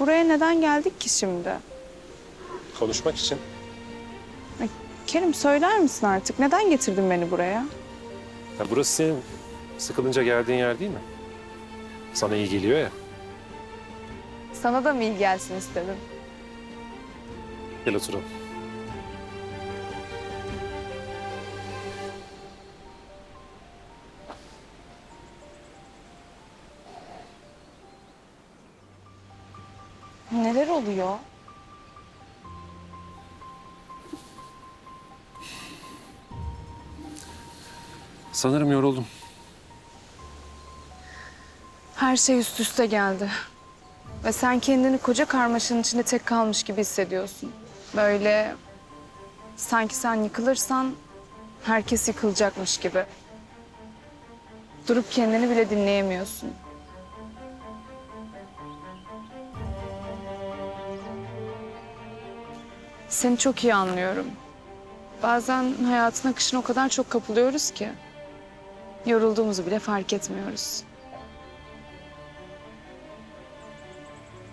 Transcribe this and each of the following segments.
Buraya neden geldik ki şimdi? Konuşmak için. Ay, Kerim söyler misin artık? Neden getirdin beni buraya? Ya burası senin sıkılınca geldiğin yer değil mi? Sana iyi geliyor ya. Sana da mı iyi gelsin istedim? Gel oturalım. Neler oluyor? Sanırım yoruldum. Her şey üst üste geldi. Ve sen kendini koca karmaşanın içinde tek kalmış gibi hissediyorsun. Böyle sanki sen yıkılırsan herkes yıkılacakmış gibi. Durup kendini bile dinleyemiyorsun. Seni çok iyi anlıyorum. Bazen hayatın akışına o kadar çok kapılıyoruz ki yorulduğumuzu bile fark etmiyoruz.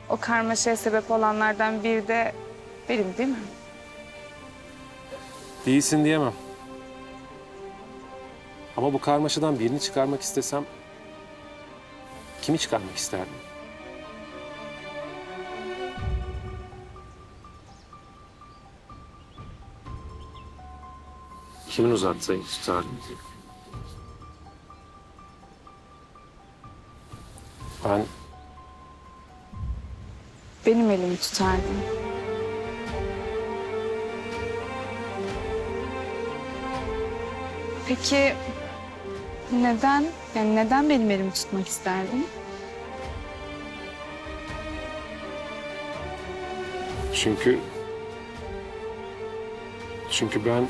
O karmaşaya sebep olanlardan biri de benim değil mi? Değilsin diyemem. Ama bu karmaşadan birini çıkarmak istesem... ...kimi çıkarmak isterdim? Kimin uzattığı tutardım? Ben Benim elimi tutardın. Peki neden? Yani neden benim elimi tutmak isterdin? çünkü... Çünkü ben